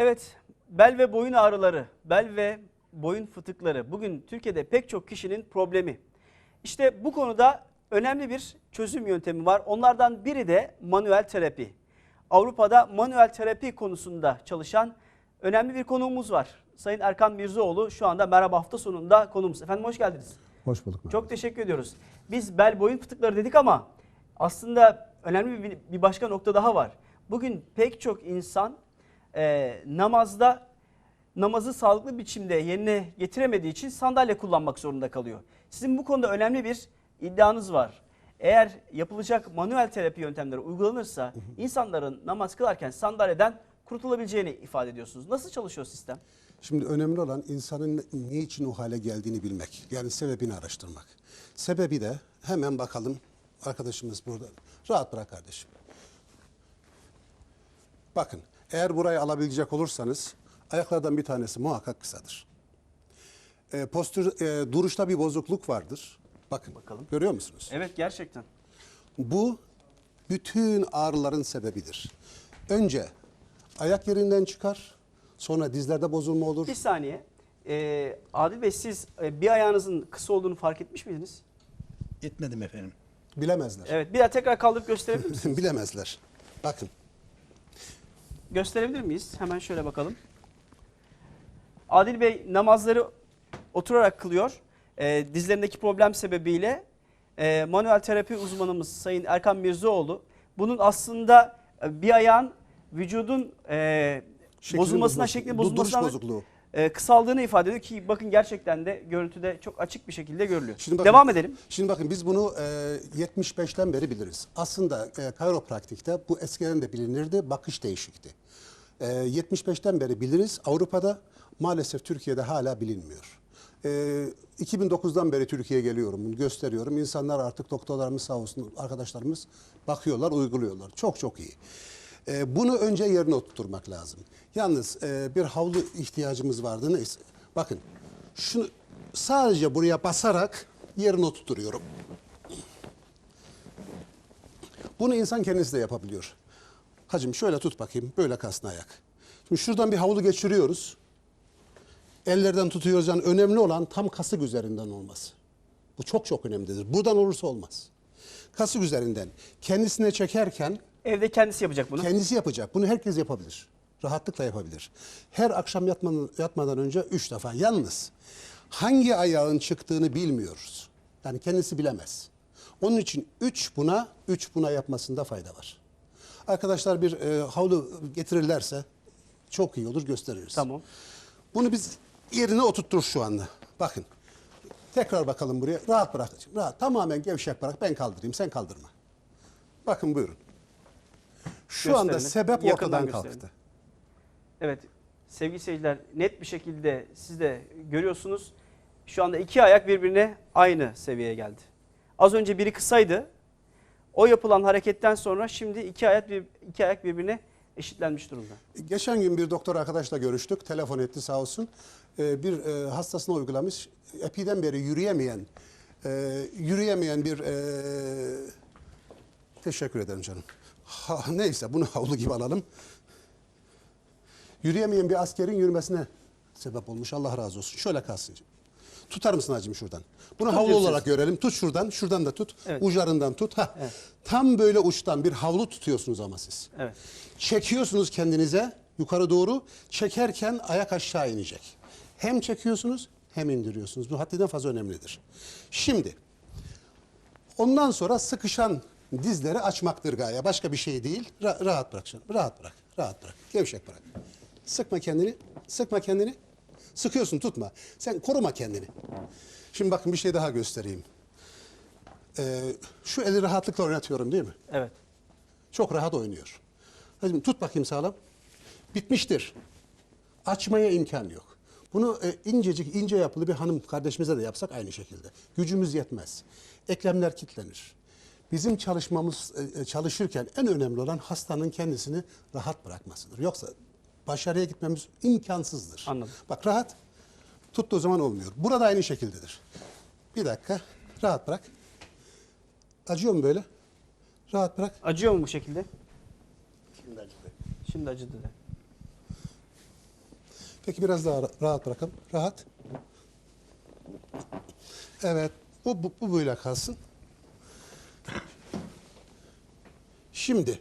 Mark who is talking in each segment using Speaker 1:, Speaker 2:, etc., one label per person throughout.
Speaker 1: Evet, bel ve boyun ağrıları, bel ve boyun fıtıkları bugün Türkiye'de pek çok kişinin problemi. İşte bu konuda önemli bir çözüm yöntemi var. Onlardan biri de manuel terapi. Avrupa'da manuel terapi konusunda çalışan önemli bir konuğumuz var. Sayın Erkan Mirzoğlu şu anda merhaba hafta sonunda konuğumuz. Efendim hoş geldiniz.
Speaker 2: Hoş bulduk.
Speaker 1: Çok teşekkür ediyoruz. Biz bel boyun fıtıkları dedik ama aslında önemli bir başka nokta daha var. Bugün pek çok insan e, namazda namazı sağlıklı biçimde yerine getiremediği için sandalye kullanmak zorunda kalıyor. Sizin bu konuda önemli bir iddianız var. Eğer yapılacak manuel terapi yöntemleri uygulanırsa insanların namaz kılarken sandalyeden kurtulabileceğini ifade ediyorsunuz. Nasıl çalışıyor sistem?
Speaker 2: Şimdi önemli olan insanın niçin o hale geldiğini bilmek. Yani sebebini araştırmak. Sebebi de hemen bakalım. Arkadaşımız burada. Rahat bırak kardeşim. Bakın eğer burayı alabilecek olursanız ayaklardan bir tanesi muhakkak kısadır. E, postür, e, duruşta bir bozukluk vardır. Bakın
Speaker 1: Bakalım.
Speaker 2: görüyor musunuz?
Speaker 1: Evet gerçekten.
Speaker 2: Bu bütün ağrıların sebebidir. Önce ayak yerinden çıkar, sonra dizlerde bozulma olur.
Speaker 1: Bir saniye. Ee, Adil Bey siz e, bir ayağınızın kısa olduğunu fark etmiş miydiniz?
Speaker 3: Etmedim efendim.
Speaker 2: Bilemezler.
Speaker 1: Evet bir daha tekrar kaldırıp gösterebilir misiniz?
Speaker 2: Bilemezler. Bakın.
Speaker 1: Gösterebilir miyiz? Hemen şöyle bakalım. Adil Bey namazları oturarak kılıyor. Ee, dizlerindeki problem sebebiyle e, manuel terapi uzmanımız Sayın Erkan Mirzoğlu bunun aslında e, bir ayağın vücudun e,
Speaker 2: Şeklin
Speaker 1: bozulmasına,
Speaker 2: bozulması,
Speaker 1: şeklin bozulmasına
Speaker 2: bozukluğu.
Speaker 1: e, kısaldığını ifade ediyor ki bakın gerçekten de görüntüde çok açık bir şekilde görülüyor.
Speaker 2: Şimdi bakın-
Speaker 1: Devam edelim.
Speaker 2: Şimdi bakın biz bunu e, 75'ten beri biliriz. Aslında e, kayropraktikte bu eskiden de bilinirdi, bakış değişikti. E, 75'ten beri biliriz. Avrupa'da maalesef Türkiye'de hala bilinmiyor. E, 2009'dan beri Türkiye'ye geliyorum, bunu gösteriyorum. İnsanlar artık doktorlarımız sağ olsun, arkadaşlarımız bakıyorlar, uyguluyorlar. Çok çok iyi. E, bunu önce yerine oturtmak lazım. Yalnız e, bir havlu ihtiyacımız vardı. Neyse. Bakın şunu sadece buraya basarak yerine oturtuyorum. Bunu insan kendisi de yapabiliyor. Hacım şöyle tut bakayım. Böyle kalsın ayak. Şimdi şuradan bir havlu geçiriyoruz. Ellerden tutuyoruz. Yani önemli olan tam kasık üzerinden olması. Bu çok çok önemlidir. Buradan olursa olmaz. Kasık üzerinden. Kendisine çekerken
Speaker 1: Evde kendisi yapacak bunu.
Speaker 2: Kendisi yapacak. Bunu herkes yapabilir. Rahatlıkla yapabilir. Her akşam yatmadan, yatmadan önce üç defa. Yalnız hangi ayağın çıktığını bilmiyoruz. Yani kendisi bilemez. Onun için üç buna, üç buna yapmasında fayda var. Arkadaşlar bir e, havlu getirirlerse çok iyi olur gösteririz.
Speaker 1: Tamam.
Speaker 2: Bunu biz yerine oturtturuz şu anda. Bakın. Tekrar bakalım buraya. Rahat bırak. Rahat. Tamamen gevşek bırak. Ben kaldırayım. Sen kaldırma. Bakın buyurun. Şu anda
Speaker 1: Gösterelim.
Speaker 2: sebep
Speaker 1: Yakından
Speaker 2: ortadan
Speaker 1: gösterelim.
Speaker 2: kalktı.
Speaker 1: Evet sevgili seyirciler net bir şekilde siz de görüyorsunuz. Şu anda iki ayak birbirine aynı seviyeye geldi. Az önce biri kısaydı. O yapılan hareketten sonra şimdi iki ayak, bir, iki ayak birbirine eşitlenmiş durumda.
Speaker 2: Geçen gün bir doktor arkadaşla görüştük. Telefon etti sağ olsun. Ee, bir e, hastasına uygulamış. Epiden beri yürüyemeyen, e, yürüyemeyen bir... e, teşekkür ederim canım. Ha, neyse bunu havlu gibi alalım. Yürüyemeyen bir askerin yürümesine sebep olmuş. Allah razı olsun. Şöyle kalsın. Tutar mısın hacım şuradan? Bunu havlu olarak görelim. Tut şuradan, şuradan da tut.
Speaker 1: Evet.
Speaker 2: Ucarından tut. Ha.
Speaker 1: Evet.
Speaker 2: Tam böyle uçtan bir havlu tutuyorsunuz ama siz.
Speaker 1: Evet.
Speaker 2: Çekiyorsunuz kendinize yukarı doğru. Çekerken ayak aşağı inecek. Hem çekiyorsunuz hem indiriyorsunuz. Bu haddinden fazla önemlidir. Şimdi ondan sonra sıkışan dizleri açmaktır gaye. Başka bir şey değil. Ra- rahat bırak canım. Rahat bırak. Rahat bırak. Gevşek bırak. Sıkma kendini. Sıkma kendini. Sıkıyorsun tutma. Sen koruma kendini. Şimdi bakın bir şey daha göstereyim. Ee, şu eli rahatlıkla oynatıyorum değil mi?
Speaker 1: Evet.
Speaker 2: Çok rahat oynuyor. Hadi tut bakayım sağlam. Bitmiştir. Açmaya imkan yok. Bunu e, incecik, ince yapılı bir hanım kardeşimize de yapsak aynı şekilde. Gücümüz yetmez. Eklemler kilitlenir. Bizim çalışmamız, e, e, çalışırken en önemli olan hastanın kendisini rahat bırakmasıdır. Yoksa başarıya gitmemiz imkansızdır.
Speaker 1: Anladım.
Speaker 2: Bak rahat. Tuttuğu zaman olmuyor. Burada aynı şekildedir. Bir dakika. Rahat bırak. Acıyor mu böyle? Rahat bırak.
Speaker 1: Acıyor mu bu şekilde?
Speaker 2: Şimdi acıdı.
Speaker 1: Şimdi acıdı de.
Speaker 2: Peki biraz daha ra- rahat bırakalım. Rahat. Evet. Bu, bu, bu böyle kalsın. Şimdi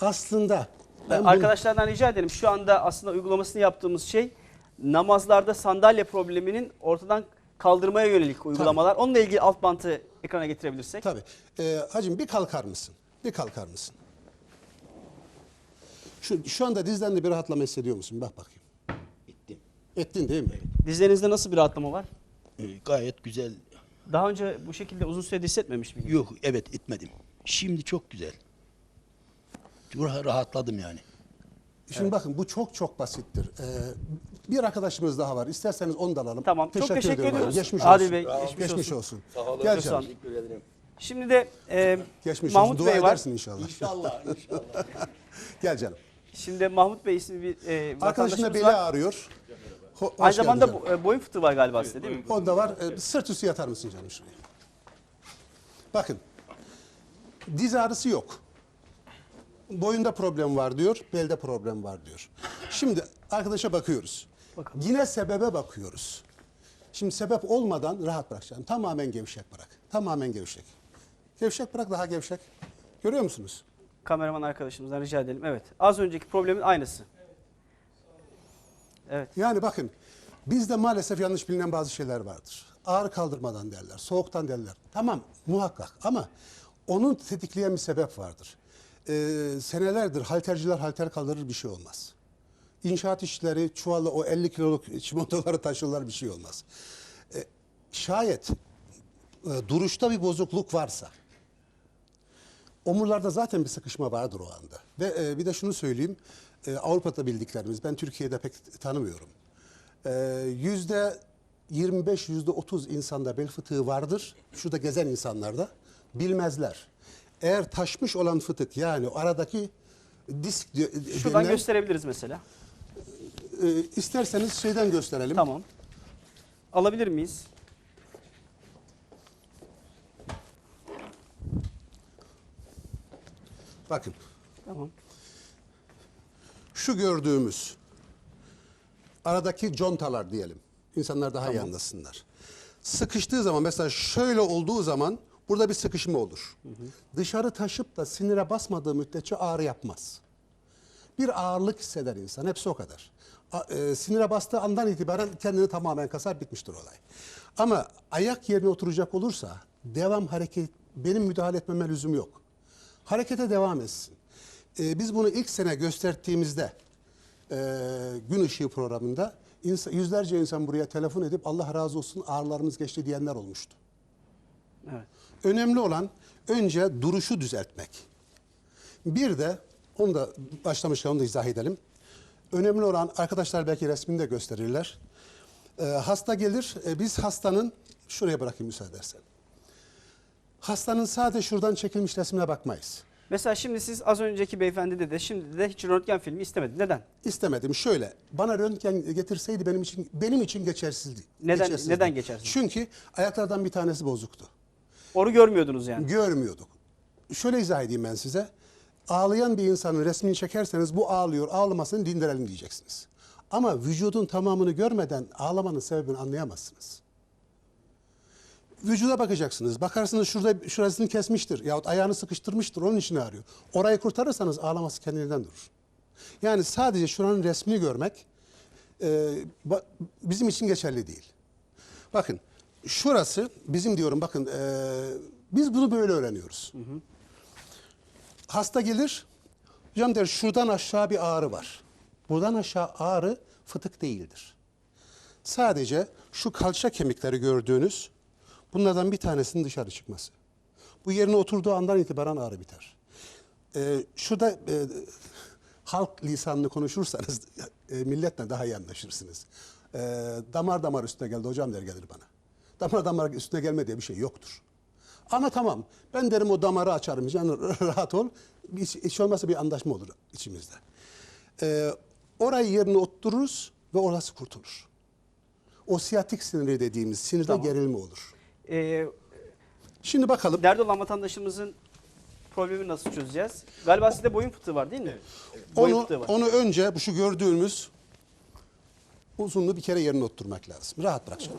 Speaker 2: aslında ben
Speaker 1: Arkadaşlardan rica edelim. Şu anda aslında uygulamasını yaptığımız şey namazlarda sandalye probleminin ortadan kaldırmaya yönelik uygulamalar. Onunla ilgili alt bantı ekrana getirebilirsek.
Speaker 2: Tabii. Ee, hacım bir kalkar mısın? Bir kalkar mısın? Şu, şu anda dizlerinde bir rahatlama hissediyor musun? Bak bakayım.
Speaker 3: Ettim.
Speaker 2: Ettin değil mi?
Speaker 1: Dizlerinizde nasıl bir rahatlama var?
Speaker 3: Ee, gayet güzel.
Speaker 1: Daha önce bu şekilde uzun süredir hissetmemiş miydiniz?
Speaker 3: Yok evet etmedim. Şimdi çok güzel. Rah- Rahatladım yani.
Speaker 2: Şimdi bakın bu çok çok basittir. Ee, bir arkadaşımız daha var. İsterseniz onu da alalım.
Speaker 1: Tamam. Çok teşekkür ediyoruz.
Speaker 2: Geçmiş
Speaker 1: Adil
Speaker 2: olsun.
Speaker 1: Bey, geçmiş
Speaker 2: geçmiş
Speaker 1: olsun.
Speaker 2: olsun.
Speaker 3: Sağ olun.
Speaker 2: Gel canım.
Speaker 3: Teşekkür.
Speaker 1: Şimdi de e,
Speaker 2: Geçmiş
Speaker 1: Mahmut
Speaker 2: olsun. Dua
Speaker 1: Bey var.
Speaker 2: edersin inşallah.
Speaker 3: İnşallah inşallah.
Speaker 2: Gel canım.
Speaker 1: Şimdi Mahmut Bey isimli bir e,
Speaker 2: Arkadaşın da beli
Speaker 1: var.
Speaker 2: ağrıyor. Ho- hoş
Speaker 1: Aynı zamanda bu- e, boyun fıtığı var galiba sizde değil mi?
Speaker 2: Onda var. Ee, sırt üstü yatar mısın canım şuraya? Bakın. Diz ağrısı yok. Boyunda problem var diyor, belde problem var diyor. Şimdi arkadaşa bakıyoruz.
Speaker 1: Bakalım.
Speaker 2: Yine sebebe bakıyoruz. Şimdi sebep olmadan rahat bırakacaksın. Tamamen gevşek bırak. Tamamen gevşek. Gevşek bırak daha gevşek. Görüyor musunuz?
Speaker 1: Kameraman arkadaşımızdan rica edelim. Evet. Az önceki problemin aynısı. Evet.
Speaker 2: Yani bakın bizde maalesef yanlış bilinen bazı şeyler vardır. Ağrı kaldırmadan derler, soğuktan derler. Tamam muhakkak ama onun tetikleyen bir sebep vardır. Ee, senelerdir halterciler halter kaldırır bir şey olmaz. İnşaat işçileri çuvalla o 50 kiloluk çimentoları taşırlar bir şey olmaz. Ee, şayet e, duruşta bir bozukluk varsa Omurlarda zaten bir sıkışma vardır o anda. Ve e, bir de şunu söyleyeyim. E, Avrupa'da bildiklerimiz, ben Türkiye'de pek tanımıyorum. E, Yüzde 25, yüzde 30 insanda bel fıtığı vardır. Şurada gezen insanlarda bilmezler. Eğer taşmış olan fıtık yani aradaki disk
Speaker 1: Şuradan
Speaker 2: denilen-
Speaker 1: gösterebiliriz mesela.
Speaker 2: e, isterseniz şeyden gösterelim.
Speaker 1: Tamam. Alabilir miyiz?
Speaker 2: Bakın
Speaker 1: Tamam.
Speaker 2: şu gördüğümüz aradaki contalar diyelim. İnsanlar daha iyi anlasınlar. Sıkıştığı zaman mesela şöyle olduğu zaman burada bir sıkışma olur. Dışarı taşıp da sinire basmadığı müddetçe ağrı yapmaz. Bir ağırlık hisseder insan. Hepsi o kadar. A- e, sinire bastığı andan itibaren kendini tamamen kasar bitmiştir olay. Ama ayak yerine oturacak olursa devam hareket benim müdahale etmeme lüzum yok. Harekete devam etsin. E, biz bunu ilk sene gösterdiğimizde e, gün ışığı programında insa- yüzlerce insan buraya telefon edip Allah razı olsun ağrılarımız geçti diyenler olmuştu.
Speaker 1: Evet.
Speaker 2: Önemli olan önce duruşu düzeltmek. Bir de onu da başlamışken onu da izah edelim. Önemli olan arkadaşlar belki resmini de gösterirler. Ee, hasta gelir, e, biz hastanın, şuraya bırakayım müsaade edersen. Hastanın sadece şuradan çekilmiş resmine bakmayız.
Speaker 1: Mesela şimdi siz az önceki beyefendi de şimdi de hiç röntgen filmi istemedi. Neden?
Speaker 2: İstemedim. Şöyle, bana röntgen getirseydi benim için benim için geçersizdi.
Speaker 1: Neden-
Speaker 2: geçersizdi.
Speaker 1: neden geçersiz?
Speaker 2: Çünkü ayaklardan bir tanesi bozuktu.
Speaker 1: Onu görmüyordunuz yani.
Speaker 2: Görmüyorduk. Şöyle izah edeyim ben size. Ağlayan bir insanın resmini çekerseniz bu ağlıyor, ağlamasını dindirelim diyeceksiniz. Ama vücudun tamamını görmeden ağlamanın sebebini anlayamazsınız. Vücuda bakacaksınız. Bakarsınız şurada şurasını kesmiştir yahut ayağını sıkıştırmıştır onun için ağrıyor. Orayı kurtarırsanız ağlaması kendinden durur. Yani sadece şuranın resmini görmek e, bizim için geçerli değil. Bakın şurası bizim diyorum bakın e, biz bunu böyle öğreniyoruz. Hasta gelir hocam der şuradan aşağı bir ağrı var. Buradan aşağı ağrı fıtık değildir. Sadece şu kalça kemikleri gördüğünüz bunlardan bir tanesinin dışarı çıkması. Bu yerine oturduğu andan itibaren ağrı biter. Ee, şurada e, halk lisanını konuşursanız e, milletle daha iyi anlaşırsınız. Ee, damar damar üstüne geldi hocam der gelir bana. Damar damar üstüne gelme diye bir şey yoktur. Ama tamam ben derim o damarı açarım canım rahat ol. Hiç, hiç olmazsa bir anlaşma olur içimizde. Ee, orayı yerine otururuz ve orası kurtulur. O siyatik siniri dediğimiz sinirde
Speaker 1: Tamam.
Speaker 2: gerilme olur.
Speaker 1: Ee,
Speaker 2: Şimdi bakalım.
Speaker 1: derdi olan vatandaşımızın problemini nasıl çözeceğiz? Galiba sizde boyun fıtığı var değil mi? Boyun
Speaker 2: Onu,
Speaker 1: fıtığı var.
Speaker 2: onu önce bu şu gördüğümüz uzunluğu bir kere yerine oturtmak lazım. Rahat bırak şimdi.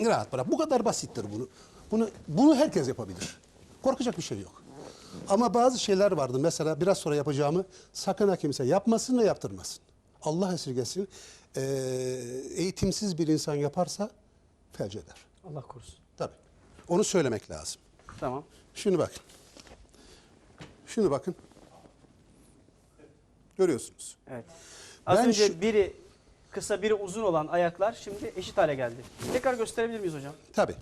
Speaker 2: Rahat bırak. Bu kadar basittir bunu. Bunu bunu herkes yapabilir. Korkacak bir şey yok. Ama bazı şeyler vardır. Mesela biraz sonra yapacağımı sakın ha kimse yapmasın ve yaptırmasın. Allah esirgesin. Ee, eğitimsiz bir insan yaparsa felç eder.
Speaker 1: Allah korusun.
Speaker 2: Tabii. Onu söylemek lazım.
Speaker 1: Tamam.
Speaker 2: Şimdi bakın. Şimdi bakın. Görüyorsunuz.
Speaker 1: Evet. Az
Speaker 2: Ben
Speaker 1: önce
Speaker 2: şu-
Speaker 1: biri kısa biri uzun olan ayaklar şimdi eşit hale geldi. Tekrar gösterebilir miyiz hocam?
Speaker 2: Tabii.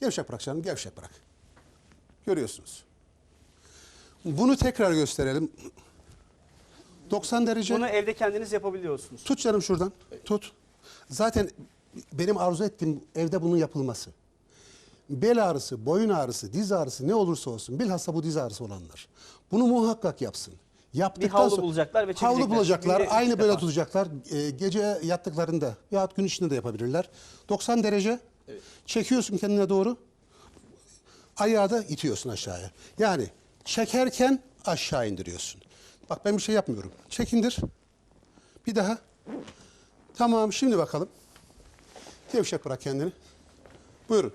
Speaker 2: Gevşek bırak canım, gevşek bırak. Görüyorsunuz. Bunu tekrar gösterelim. 90 derece.
Speaker 1: Bunu evde kendiniz yapabiliyorsunuz.
Speaker 2: Tut canım şuradan. Tut. Zaten benim arzu ettiğim evde bunun yapılması. Bel ağrısı, boyun ağrısı, diz ağrısı ne olursa olsun bilhassa bu diz ağrısı olanlar. Bunu muhakkak yapsın. Yaptıktan
Speaker 1: havlu
Speaker 2: sonra-
Speaker 1: bulacaklar ve
Speaker 2: Havlu
Speaker 1: çekecekler.
Speaker 2: bulacaklar.
Speaker 1: Günde
Speaker 2: Aynı böyle
Speaker 1: defa.
Speaker 2: tutacaklar. Ee, gece yattıklarında yahut gün içinde de yapabilirler. 90 derece. Çekiyorsun kendine doğru. Ayağı da itiyorsun aşağıya. Yani çekerken aşağı indiriyorsun. Bak ben bir şey yapmıyorum. Çek indir. Bir daha. Tamam şimdi bakalım. Gevşek bırak kendini. Buyurun.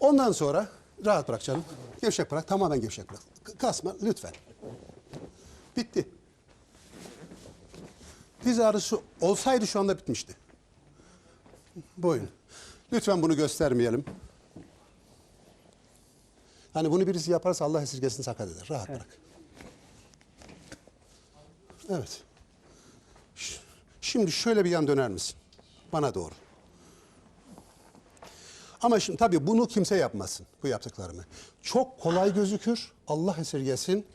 Speaker 2: Ondan sonra rahat bırak canım. Gevşek bırak. Tamamen gevşek bırak. Kasma lütfen. Bitti. Diz ağrısı olsaydı şu anda bitmişti. Boyun. Lütfen bunu göstermeyelim. Hani bunu birisi yaparsa Allah esirgesin sakat eder. Rahat bırak. Evet. Şimdi şöyle bir yan döner misin? Bana doğru. Ama şimdi tabii bunu kimse yapmasın bu yaptıklarımı. Çok kolay gözükür. Allah esirgesin.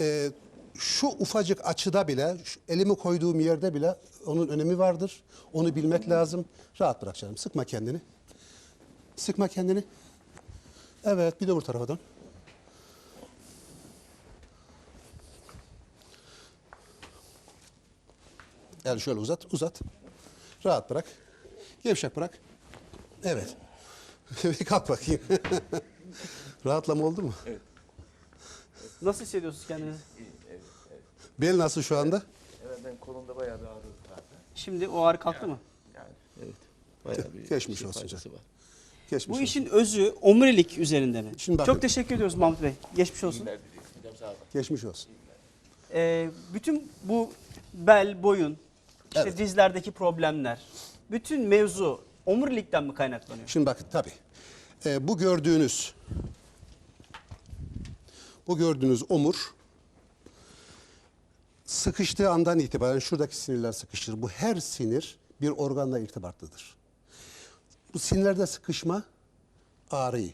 Speaker 2: Ee, şu ufacık açıda bile, şu elimi koyduğum yerde bile onun önemi vardır. Onu bilmek lazım. Rahat bırak canım. Sıkma kendini. Sıkma kendini. Evet, bir de bu tarafa dön. El şöyle uzat, uzat. Rahat bırak. Gevşek bırak. Evet. Bir kalk bakayım. Rahatlama oldu mu?
Speaker 1: Nasıl hissediyorsunuz kendinizi?
Speaker 2: Bel nasıl şu anda?
Speaker 4: Evet ben kolumda bayağı bir ağrı vardı.
Speaker 1: Şimdi o ağrı kalktı mı?
Speaker 4: Yani
Speaker 3: Evet. Bayağı bir
Speaker 2: Geçmiş
Speaker 3: şey
Speaker 2: olsun canım. Geçmiş
Speaker 1: Bu
Speaker 2: olsun.
Speaker 1: işin özü omurilik üzerinde mi?
Speaker 2: Şimdi bakın.
Speaker 1: Çok teşekkür ediyoruz Mahmut Bey. Geçmiş olsun.
Speaker 2: Geçmiş olsun.
Speaker 1: Ee, bütün bu bel, boyun, işte
Speaker 2: Evet.
Speaker 1: dizlerdeki problemler, bütün mevzu omurilikten mi kaynaklanıyor?
Speaker 2: Şimdi bakın tabii. Ee, bu gördüğünüz bu gördüğünüz omur sıkıştığı andan itibaren şuradaki sinirler sıkışır. Bu her sinir bir organla irtibatlıdır. Bu sinirlerde sıkışma ağrıyı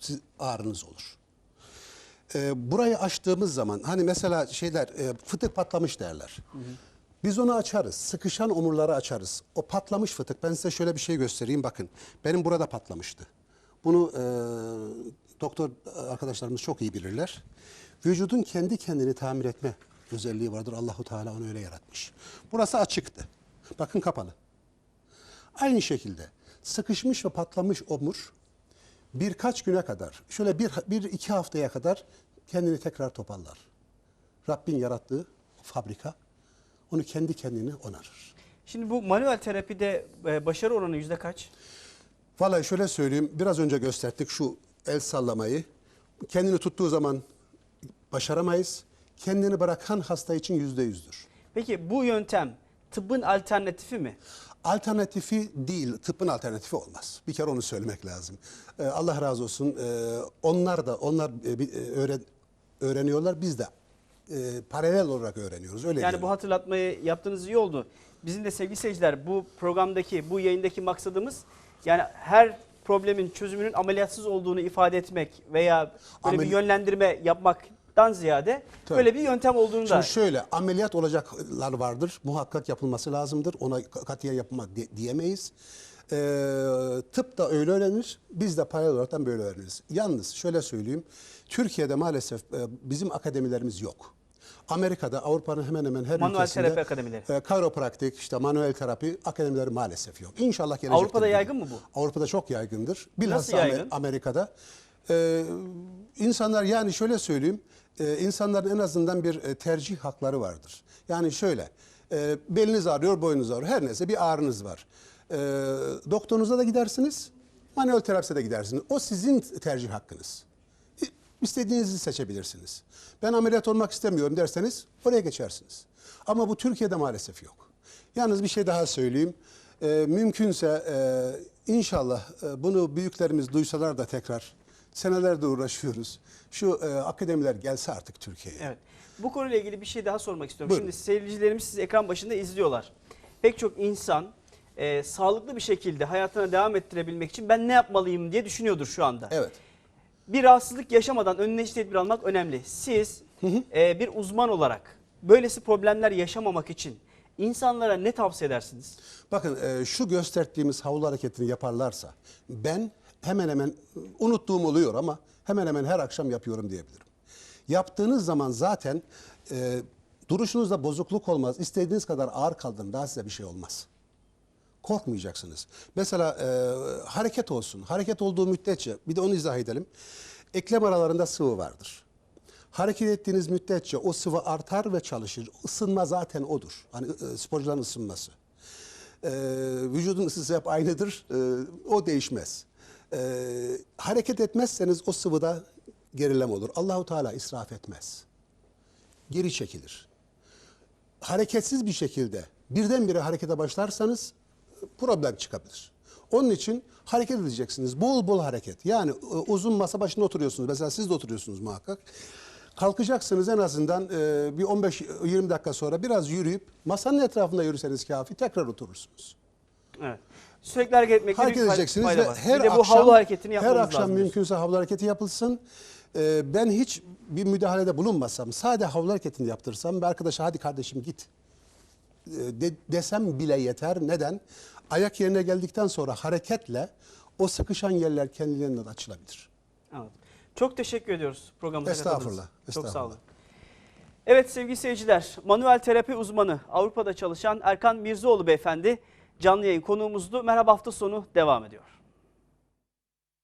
Speaker 2: siz ağrınız olur. Ee, burayı açtığımız zaman hani mesela şeyler e, fıtık patlamış derler. Biz onu açarız. Sıkışan omurları açarız. O patlamış fıtık. Ben size şöyle bir şey göstereyim. Bakın benim burada patlamıştı. Bunu e, doktor arkadaşlarımız çok iyi bilirler. Vücudun kendi kendini tamir etme özelliği vardır. Allahu Teala onu öyle yaratmış. Burası açıktı. Bakın kapalı. Aynı şekilde sıkışmış ve patlamış omur birkaç güne kadar, şöyle bir, bir iki haftaya kadar kendini tekrar toparlar. Rabbin yarattığı fabrika onu kendi kendini onarır.
Speaker 1: Şimdi bu manuel terapide e, başarı oranı yüzde kaç?
Speaker 2: Vallahi şöyle söyleyeyim, biraz önce gösterdik şu el sallamayı. Kendini tuttuğu zaman başaramayız. Kendini bırakan hasta için yüzde yüzdür.
Speaker 1: Peki bu yöntem tıbbın alternatifi mi?
Speaker 2: Alternatifi değil, tıbbın alternatifi olmaz. Bir kere onu söylemek lazım. Ee, Allah razı olsun. Ee, onlar da onlar e, e, öğren, öğreniyorlar, biz de e, paralel olarak öğreniyoruz. Öyle
Speaker 1: Yani
Speaker 2: diyelim.
Speaker 1: bu hatırlatmayı yaptığınız iyi oldu. Bizim de sevgili seyirciler bu programdaki, bu yayındaki maksadımız yani her problemin çözümünün ameliyatsız olduğunu ifade etmek veya böyle bir
Speaker 2: Amel-
Speaker 1: yönlendirme yapmaktan ziyade
Speaker 2: Tabii.
Speaker 1: böyle bir yöntem olduğunu da
Speaker 2: Şimdi şöyle ameliyat olacaklar vardır. Muhakkak yapılması lazımdır. Ona katiyen yapma di- diyemeyiz. Ee, tıp da öyle öğrenir. Biz de paralel olarak böyle öğreniriz. Yalnız şöyle söyleyeyim. Türkiye'de maalesef e, bizim akademilerimiz yok. Amerika'da, Avrupa'nın hemen hemen her
Speaker 1: Manuel
Speaker 2: ülkesinde
Speaker 1: terapi akademileri.
Speaker 2: e, kayropraktik, işte manuel terapi akademileri maalesef yok. İnşallah gelecekte.
Speaker 1: Avrupa'da yaygın mı bu?
Speaker 2: Avrupa'da çok yaygındır. Bilhassa
Speaker 1: yaygın?
Speaker 2: Amer- Amerika'da Ee, insanlar yani şöyle söyleyeyim, e, insanların en azından bir e, tercih hakları vardır. Yani şöyle, e, beliniz ağrıyor, boynunuz ağrıyor, her neyse bir ağrınız var. E, doktorunuza da gidersiniz, manuel terapise de gidersiniz. O sizin tercih hakkınız. İstediğinizi seçebilirsiniz. Ben ameliyat olmak istemiyorum derseniz oraya geçersiniz. Ama bu Türkiye'de maalesef yok. Yalnız bir şey daha söyleyeyim. E, mümkünse e, inşallah e, bunu büyüklerimiz duysalar da tekrar senelerde uğraşıyoruz. Şu e, akademiler gelse artık Türkiye'ye.
Speaker 1: Evet. Bu konuyla ilgili bir şey daha sormak istiyorum.
Speaker 2: Buyurun.
Speaker 1: Şimdi seyircilerimiz sizi ekran başında izliyorlar. Pek çok insan e, sağlıklı bir şekilde hayatına devam ettirebilmek için ben ne yapmalıyım diye düşünüyordur şu anda.
Speaker 2: Evet.
Speaker 1: Bir rahatsızlık yaşamadan önleyici tedbir almak önemli. Siz e, bir uzman olarak böylesi problemler yaşamamak için insanlara ne tavsiye edersiniz?
Speaker 2: Bakın e, şu gösterdiğimiz havlu hareketini yaparlarsa ben hemen hemen unuttuğum oluyor ama hemen hemen her akşam yapıyorum diyebilirim. Yaptığınız zaman zaten e, duruşunuzda bozukluk olmaz. İstediğiniz kadar ağır kaldırın daha size bir şey olmaz. Korkmayacaksınız. Mesela e, hareket olsun. Hareket olduğu müddetçe bir de onu izah edelim. Eklem aralarında sıvı vardır. Hareket ettiğiniz müddetçe o sıvı artar ve çalışır. Isınma zaten odur. Hani e, sporcuların ısınması. E, vücudun ısısı hep aynıdır. E, o değişmez. E, hareket etmezseniz o sıvıda gerileme olur. Allahu Teala israf etmez. Geri çekilir hareketsiz bir şekilde birdenbire harekete başlarsanız problem çıkabilir. Onun için hareket edeceksiniz. Bol bol hareket. Yani e, uzun masa başında oturuyorsunuz. Mesela siz de oturuyorsunuz muhakkak. Kalkacaksınız en azından e, bir 15-20 dakika sonra biraz yürüyüp masanın etrafında yürüseniz kafi tekrar oturursunuz.
Speaker 1: Evet. Sürekli hareket etmekte
Speaker 2: Hareket edeceksiniz
Speaker 1: fayda
Speaker 2: ve
Speaker 1: var.
Speaker 2: her
Speaker 1: bir de bu
Speaker 2: akşam
Speaker 1: havlu hareketini
Speaker 2: her akşam
Speaker 1: lazım.
Speaker 2: mümkünse havlu hareketi yapılsın. Ee, ben hiç bir müdahalede bulunmasam, sadece havlu hareketini yaptırsam ve arkadaşa hadi kardeşim git e, de- desem bile yeter. Neden? Ayak yerine geldikten sonra hareketle o sıkışan yerler kendiliğinden açılabilir.
Speaker 1: Anladım. Çok teşekkür ediyoruz programımıza
Speaker 2: Estağfurullah,
Speaker 1: katıldığınız için. Çok sağ
Speaker 2: estağfurullah.
Speaker 1: olun. Evet sevgili seyirciler, manuel terapi uzmanı Avrupa'da çalışan Erkan Mirzoğlu beyefendi canlı yayın konuğumuzdu. Merhaba hafta sonu devam ediyor.